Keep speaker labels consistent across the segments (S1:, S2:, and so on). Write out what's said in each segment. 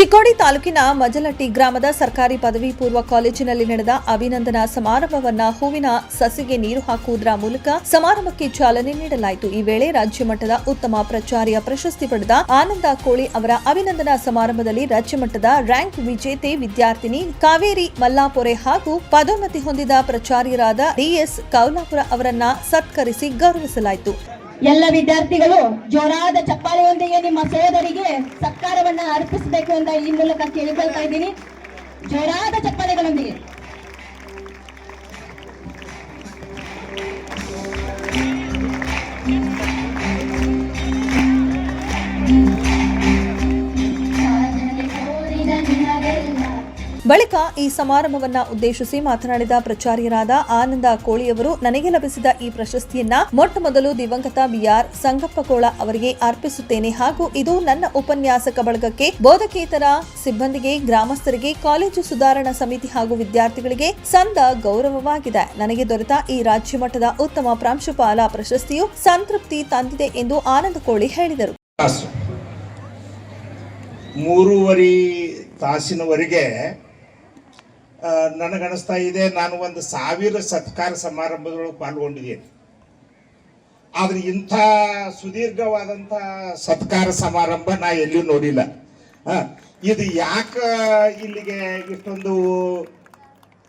S1: ಚಿಕ್ಕೋಡಿ ತಾಲೂಕಿನ ಮಜಲಟ್ಟಿ ಗ್ರಾಮದ ಸರ್ಕಾರಿ ಪದವಿ ಪೂರ್ವ ಕಾಲೇಜಿನಲ್ಲಿ ನಡೆದ ಅಭಿನಂದನಾ ಸಮಾರಂಭವನ್ನ ಹೂವಿನ ಸಸಿಗೆ ನೀರು ಹಾಕುವುದರ ಮೂಲಕ ಸಮಾರಂಭಕ್ಕೆ ಚಾಲನೆ ನೀಡಲಾಯಿತು. ಈ ವೇಳೆ ರಾಜ್ಯ ಮಟ್ಟದ ಉತ್ತಮ ಪ್ರಚಾರಿಯ ಪ್ರಶಸ್ತಿ ಪಡೆದ ಆನಂದ ಕೋಳಿ ಅವರ ಅಭಿನಂದನಾ ಸಮಾರಂಭದಲ್ಲಿ ರಾಜ್ಯ ಮಟ್ಟದ ರ್ಯಾಂಕ್ ವಿಜೇತೆ ವಿದ್ಯಾರ್ಥಿನಿ ಕಾವೇರಿ ಮಲ್ಲಾಪೊರೆ ಹಾಗೂ ಪದೋನ್ನತಿ ಹೊಂದಿದ ಪ್ರಚಾರ್ಯರಾದ ಡಿಎಸ್ ಕೌಲಾಪುರ ಅವರನ್ನ ಸತ್ಕರಿಸಿ ಗೌರವಿಸಲಾಯಿತು.
S2: ಎಲ್ಲ ವಿದ್ಯಾರ್ಥಿಗಳು ಜೋರಾದ ಚಪ್ಪಾಳೆಯೊಂದಿಗೆ ನಿಮ್ಮ ಸಹೋದರಿಗೆ ಸತ್ಕಾರವನ್ನ ಅರ್ಪಿಸಬೇಕು ಅಂತ ಈ ಮೂಲಕ ಕೇಳಿಕೊಳ್ತಾ ಇದ್ದೀನಿ. ಜೋರಾದ ಚಪ್ಪಾಳೆಗಳೊಂದಿಗೆ.
S1: ಬಳಿಕ ಈ ಸಮಾರಂಭವನ್ನ ಉದ್ದೇಶಿಸಿ ಮಾತನಾಡಿದ ಪ್ರಚಾರ್ಯರಾದ ಆನಂದ ಕೋಳಿಯವರು ನನಗೆ ಲಭಿಸಿದ ಈ ಪ್ರಶಸ್ತಿಯನ್ನ ಮೊಟ್ಟ ಮೊದಲು ದಿವಂಗತ ಬಿಆರ್ ಸಂಗಪ್ಪ ಕೋಳ ಅವರಿಗೆ ಅರ್ಪಿಸುತ್ತೇನೆ. ಹಾಗೂ ಇದು ನನ್ನ ಉಪನ್ಯಾಸಕ ಬಳಗಕ್ಕೆ ಬೋಧಕೇತರ ಸಿಬ್ಬಂದಿಗೆ, ಗ್ರಾಮಸ್ಥರಿಗೆ, ಕಾಲೇಜು ಸುಧಾರಣಾ ಸಮಿತಿ ಹಾಗೂ ವಿದ್ಯಾರ್ಥಿಗಳಿಗೆ ಸಂದ ಗೌರವವಾಗಿದೆ. ನನಗೆ ದೊರೆತ ಈ ರಾಜ್ಯ ಮಟ್ಟದ ಉತ್ತಮ ಪ್ರಾಂಶುಪಾಲ ಪ್ರಶಸ್ತಿಯು ಸಂತೃಪ್ತಿ ತಂದಿದೆ ಎಂದು ಆನಂದ ಕೋಳಿ ಹೇಳಿದರು.
S3: ಮೂರುವರಿ ತಾಸಿನವರೆಗೆ ಆ, ನನಗನ್ನಿಸ್ತಾ ಇದೆ. ನಾನು ಒಂದು ಸಾವಿರ ಸತ್ಕಾರ ಸಮಾರಂಭದೊಳಗೆ ಪಾಲ್ಗೊಂಡಿದ್ದೇನೆ. ಆದ್ರೆ ಇಂಥ ಸುದೀರ್ಘವಾದಂಥ ಸತ್ಕಾರ ಸಮಾರಂಭ ನಾ ಎಲ್ಲಿಯೂ ನೋಡಿಲ್ಲ. ಇದು ಯಾಕೆ ಇಲ್ಲಿಗೆ ಇಷ್ಟೊಂದು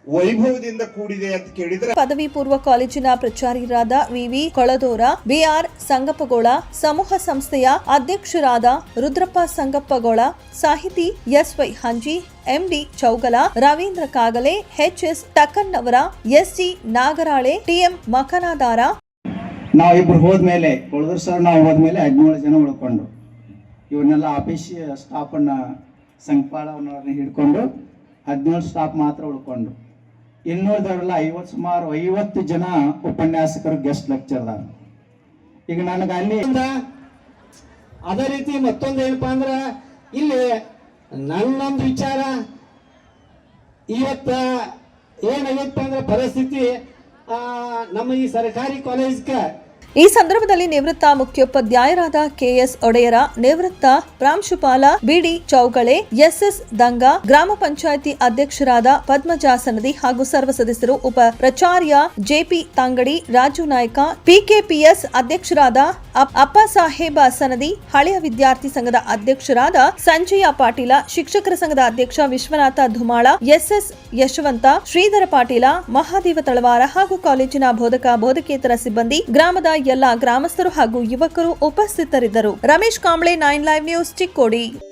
S3: ವೈಭವದಿಂದ ಕೂಡಿದೆ ಅಂತ ಕೇಳಿದ್ರೆ
S1: ಪದವಿ ಪೂರ್ವ ಕಾಲೇಜಿನ ಪ್ರಚಾರಿಯರಾದ ವಿವಿ ಕೊಳದೋರ ಬಿಆರ್ ಸಂಗಪ್ಪಗೋಳ ಸಮೂಹ ಸಂಸ್ಥೆಯ ಅಧ್ಯಕ್ಷರಾದ ರುದ್ರಪ್ಪ ಸಂಗಪ್ಪಗೋಳ ಸಾಹಿತಿ SY Hanji MD Chougala Ravindra Kagale HS S SG Nagarale TM Makanadar.
S4: ನಾವಿಬ್ರು ಹೋದ್ಮೇಲೆ ಕೊಳದೂರ್ ಸರ್ ನಾವು ಹೋದ್ಮೇಲೆ ಹದಿನೇಳು ಜನ ಉಳ್ಕೊಂಡು ಇವನ್ನೆಲ್ಲ ಆಫೀಸ್ ಸ್ಟಾಫನ್ನು ಸಂಕಪಾಳವನ್ನ ಹಿಡ್ಕೊಂಡು ಹದಿನೇಳು ಸ್ಟಾಫ್ ಮಾತ್ರ ಉಳ್ಕೊಂಡ್ರು ಇನ್ನುಳಿದವರೆಲ್ಲ ಐವತ್ತು ಸುಮಾರು ಐವತ್ತು ಜನ ಉಪನ್ಯಾಸಕರು ಗೆಸ್ಟ್ ಲೆಕ್ಚರ್ದಾರ ಈಗ ನನಗೆ ಅಲ್ಲಿ
S5: ಅದೇ ರೀತಿ ಮತ್ತೊಂದು ಏನಪ್ಪಾ ಅಂದ್ರೆ ಇಲ್ಲಿ ನನ್ನೊಂದು ವಿಚಾರ, ಇವತ್ತ ಏನಾಗಿತ್ತು ಅಂದ್ರೆ ಪರಿಸ್ಥಿತಿ ನಮ್ಮ ಈ ಸರ್ಕಾರಿ ಕಾಲೇಜ್ಗೆ
S1: ಈ ಸಂದರ್ಭದಲ್ಲಿ ನಿವೃತ್ತ ಮುಖ್ಯೋಪಾಧ್ಯಾಯರಾದ ಕೆಎಸ್ ಒಡೆಯರ ನಿವೃತ್ತ ಪ್ರಾಂಶುಪಾಲ ಬಿಡಿ ಚೌಗಳೆ, ಎಸ್ಎಸ್ ದಂಗ, ಗ್ರಾಮ ಪಂಚಾಯಿತಿ ಅಧ್ಯಕ್ಷರಾದ ಪದ್ಮಜಾ ಸನದಿ ಹಾಗೂ ಸರ್ವ ಸದಸ್ಯರು ಉಪ ಪ್ರಚಾರ್ಯ J P Tangadi Raju Naik P K P S ಅಧ್ಯಕ್ಷರಾದ ಅಪ್ಪ ಸಾಹೇಬ ಸನದಿ, ಹಳೆಯ ವಿದ್ಯಾರ್ಥಿ ಸಂಘದ ಅಧ್ಯಕ್ಷರಾದ ಸಂಜಯ ಪಾಟೀಲ, ಶಿಕ್ಷಕರ ಸಂಘದ ಅಧ್ಯಕ್ಷ ವಿಶ್ವನಾಥ ಧುಮಾಳ, ಎಸ್ಎಸ್ ಯಶವಂತ, ಶ್ರೀಧರ ಪಾಟೀಲ, ಮಹಾದೇವ ತಳವಾರ ಹಾಗೂ ಕಾಲೇಜಿನ ಬೋಧಕ, ಬೋಧಕೇತರ ಸಿಬ್ಬಂದಿ, ಗ್ರಾಮದ ಎಲ್ಲ ಗ್ರಾಮಸ್ಥರು ಹಾಗೂ ಯುವಕರು ಉಪಸ್ಥಿತರಿದ್ದರು. Ramesh Kamble, nine live news Chikkodi.